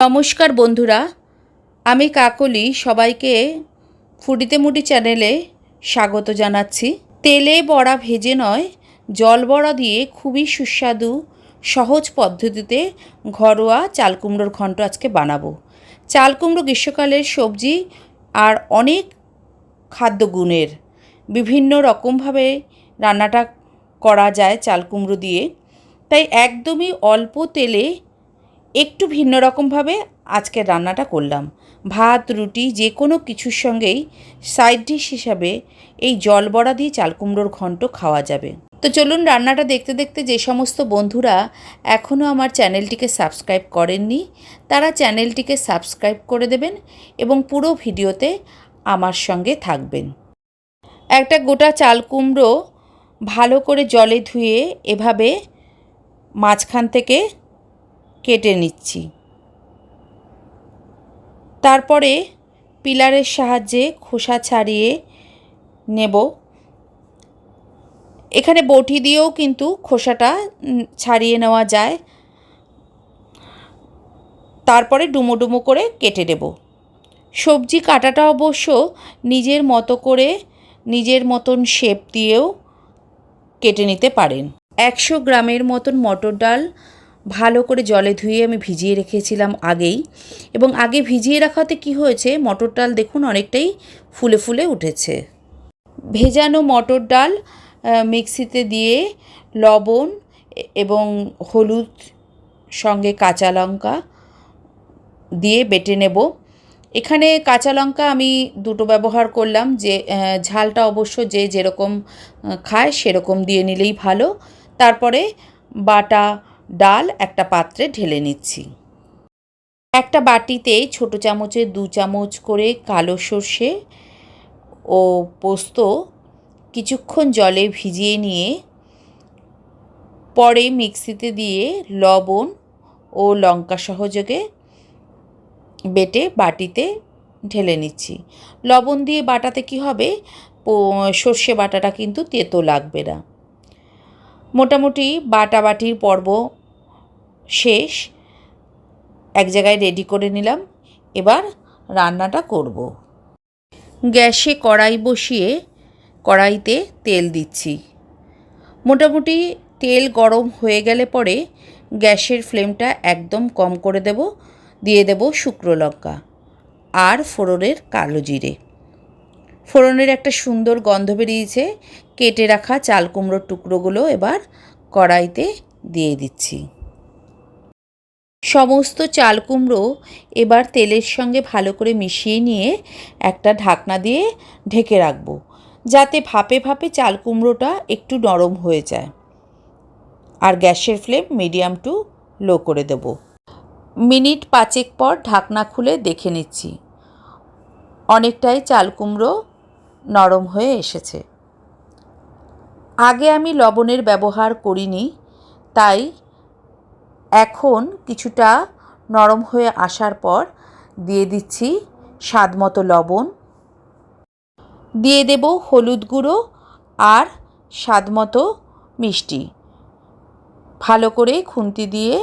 নমস্কার বন্ধুরা, আমি কাকলি সবাইকে ফুডিতে মুটি চ্যানেলে স্বাগত জানাচ্ছি। তেলে বড়া ভেজে নয়, জল বড়া দিয়ে খুবই সুস্বাদু, সহজ পদ্ধতিতে ঘরোয়া চাল কুমড়োর ঘন্ট আজকে বানাবো। চাল কুমড়ো গ্রীষ্মকালের সবজি আর অনেক খাদ্য গুণের। বিভিন্ন রকমভাবে রান্নাটা করা যায় চাল কুমড়ো দিয়ে। তাই একদমই অল্প তেলে একটু ভিন্ন রকমভাবে আজকের রান্নাটা করলাম। ভাত, রুটি, যে কোনো কিছুর সঙ্গেই সাইড ডিশ হিসাবে এই জল বড়া দিয়ে চাল কুমড়োর ঘন্ট খাওয়া যাবে। তো চলুন রান্নাটা দেখতে দেখতে যে সমস্ত বন্ধুরা এখনও আমার চ্যানেলটিকে সাবস্ক্রাইব করেননি, তারা চ্যানেলটিকে সাবস্ক্রাইব করে দেবেন এবং পুরো ভিডিওতে আমার সঙ্গে থাকবেন। একটা গোটা চাল কুমড়ো ভালো করে জলে ধুয়ে এভাবে মাঝখান থেকে কেটে নিচ্ছি। তারপরে পিলারের সাহায্যে খোসা ছাড়িয়ে নেব। এখানে বটি দিয়েও কিন্তু খোসাটা ছাড়িয়ে নেওয়া যায়। তারপরে ডুমো ডুমো করে কেটে দেব। সবজি কাটাটা অবশ্য নিজের মতো করে, নিজের মতন শেপ দিয়েও কেটে নিতে পারেন। একশো গ্রামের মতন মটর ডাল ভালো করে জলে ধুয়ে আমি ভিজিয়ে রেখেছিলাম আগেই। এবং আগে ভিজিয়ে রাখাতে কি হয়েছে, মটর ডাল দেখুন অনেকটাই ফুলে ফুলে উঠেছে। ভেজানো মটর ডাল মিক্সিতে দিয়ে লবণ এবং হলুদ, সঙ্গে কাঁচা লঙ্কা দিয়ে বেটে নেব। এখানে কাঁচা লঙ্কা আমি দুটো ব্যবহার করলাম যে ঝালটা অবশ্য যে যেরকম খায় সেরকম দিয়ে নিলেই ভালো। তারপরে বাটা ডাল একটা পাত্রে ঢেলে নিচ্ছি। একটা বাটিতে ছোট চামচে দু চামচ করে কালো সর্ষে ও পোস্ত কিছুক্ষণ জলে ভিজিয়ে নিয়ে পরে মিক্সিতে দিয়ে লবণ ও লঙ্কা সহযোগে বেটে বাটিতে ঢেলে নিচ্ছি। লবণ দিয়ে বাটাতে কি হবে? সর্ষে বাটাটা কিন্তু তেতো লাগবে না। মোটামুটি বাটাবাটির পর্ব শেষ। এক জায়গায় রেডি করে নিলাম। এবার রান্নাটা করব। গ্যাসে কড়াই বসিয়ে কড়াইতে তেল দিচ্ছি। মোটামুটি তেল গরম হয়ে গেলে পরে গ্যাসের ফ্লেমটা একদম কম করে দেব। দিয়ে দেব শুকনো লঙ্কা আর ফোড়নের কালো জিরে। ফোড়নের একটা সুন্দর গন্ধ বেরিয়েছে। কেটে রাখা চাল কুমড়োর টুকরোগুলো এবার কড়াইতে দিয়ে দিচ্ছি। সমস্ত চাল কুমড়ো এবার তেলের সঙ্গে ভালো করে মিশিয়ে নিয়ে একটা ঢাকনা দিয়ে ঢেকে রাখব, যাতে ভাপে ভাপে চাল কুমড়োটা একটু নরম হয়ে যায়। আর গ্যাসের ফ্লেম মিডিয়াম টু লো করে দেব। মিনিট পাঁচেক পর ঢাকনা খুলে দেখে নিচ্ছি, অনেকটাই চাল কুমড়ো নরম হয়ে এসেছে। আগে আমি লবণের ব্যবহার করিনি, তাই এখন কিছুটা নরম হয়ে আসার পর দিয়ে দিচ্ছি স্বাদ মতো লবণ। দিয়ে দেব হলুদ গুঁড়ো আর স্বাদ মতো মিষ্টি। ভালো করে খুন্তি দিয়ে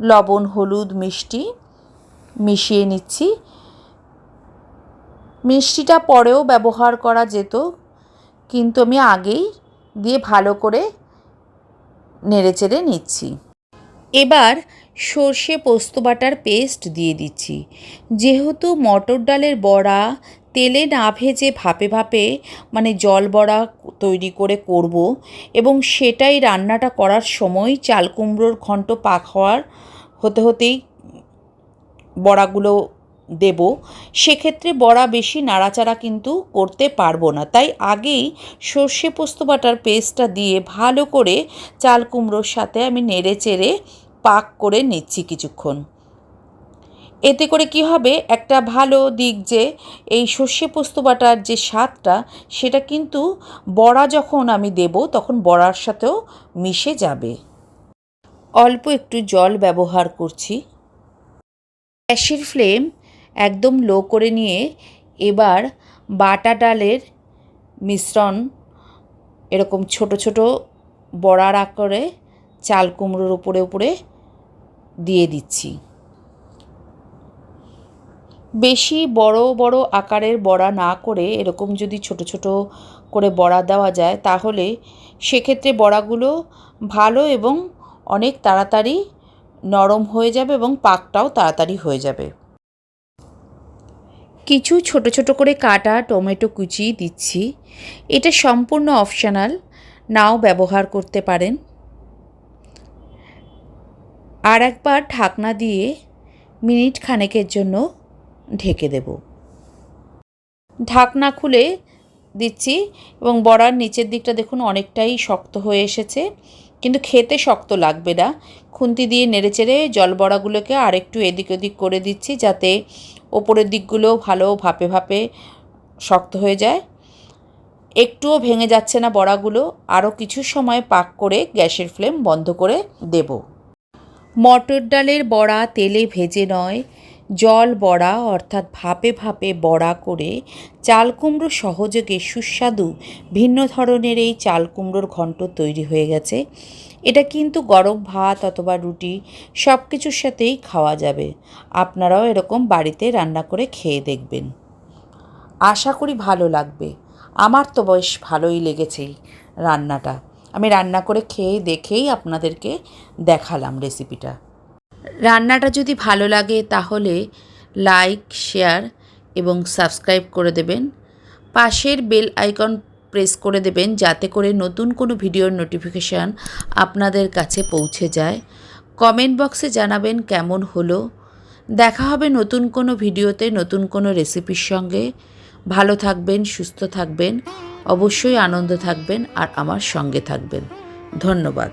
লবণ, হলুদ, মিষ্টি মিশিয়ে নিচ্ছি। মিষ্টিটা পরেও ব্যবহার করা যেত, কিন্তু আমি আগেই দিয়ে ভালো করে নেড়েচেড়ে নিচ্ছি। এবার সর্ষে পোস্ত বাটার পেস্ট দিয়ে দিচ্ছি। যেহেতু মটর ডালের বড়া তেলে না ভেজে ভাপে ভাপে মানে জল বড়া তৈরি করে করব এবং সেটাই রান্নাটা করার সময় চাল কুমড়োর ঘন্ট পাক হওয়ার হতে হতেই বড়াগুলো দেব, সেক্ষেত্রে বড়া বেশি নাড়াচাড়া কিন্তু করতে পারব না। তাই আগেই সর্ষে পোস্ত বাটার পেস্টটা দিয়ে ভালো করে চাল কুমড়োর সাথে আমি নেড়ে চেড়ে পাক করে নিচ্ছি কিছুক্ষণ। এতে করে কি হবে? একটা ভালো দিক যে এই সর্ষে পোস্ত বাটার যে স্বাদটা, সেটা কিন্তু বড়া যখন আমি দেব, তখন বড়ার সাথেও মিশে যাবে। অল্প একটু জল ব্যবহার করছি। গ্যাসের ফ্লেম একদম লো করে নিয়ে এবার বাটা ডালের মিশ্রণ, এরকম ছোট ছোট বড়ার আকারে চাল কুমড়োর উপরে উপরে দিয়ে দিচ্ছি। বেশি বড় বড় আকারের বড়া না করে এরকম যদি ছোট ছোট করে বড়া দেওয়া যায়, তাহলে সেক্ষেত্রে বড়াগুলো ভালো এবং অনেক তাড়াতাড়ি নরম হয়ে যাবে এবং পাকটাও তাড়াতাড়ি হয়ে যাবে। কিছু ছোট ছোট করে কাটা টমেটো কুচি দিচ্ছি। এটা সম্পূর্ণ অপশনাল, নাও ব্যবহার করতে পারেন। আর একবার ঢাকনা দিয়ে মিনিট খানেকের জন্য ঢেকে দেব। ঢাকনা খুলে দিচ্ছি এবং বড়ার নিচের দিকটা দেখুন অনেকটাই শক্ত হয়ে এসেছে, কিন্তু খেতে শক্ত লাগবে না। খুন্তি দিয়ে নেড়েচেড়ে জল বড়াগুলোকে আরেকটু এদিক ওদিক করে দিচ্ছি যাতে ওপরের দিকগুলো ভালো ভাপে ভাপে শক্ত হয়ে যায়। একটুও ভেঙে যাচ্ছে না বড়াগুলো। আরও কিছু সময় পাক করে গ্যাসের ফ্লেম বন্ধ করে দেব। মটর ডালের বড়া তেলে ভেজে নয়। জল বড়া অর্থাৎ ভাপে ভাপে বড়া করে চাল কুমড়ো সহযোগে সুস্বাদু ভিন্ন ধরনের এই চাল কুমড়োর ঘন্ট তৈরি হয়ে গেছে। এটা কিন্তু গরম ভাত অথবা রুটি সব কিছুর সাথেই খাওয়া যাবে। আপনারাও এরকম বাড়িতে রান্না করে খেয়ে দেখবেন। আশা করি ভালো লাগবে। আমার তো বেশ ভালোই লেগেছে এই রান্নাটা। আমি রান্না করে খেয়ে দেখেই আপনাদেরকে দেখালাম রেসিপিটা। রান্নাটা যদি ভালো লাগে তাহলে লাইক, শেয়ার এবং সাবস্ক্রাইব করে দেবেন। পাশের বেল আইকন প্রেস করে দেবেন যাতে করে নতুন কোনো ভিডিওর নোটিফিকেশান আপনাদের কাছে পৌঁছে যায়। কমেন্ট বক্সে জানাবেন কেমন হলো। দেখা হবে নতুন কোনো ভিডিওতে নতুন কোনো রেসিপির সঙ্গে। ভালো থাকবেন, সুস্থ থাকবেন, অবশ্যই আনন্দ থাকবেন আর আমার সঙ্গে থাকবেন। ধন্যবাদ।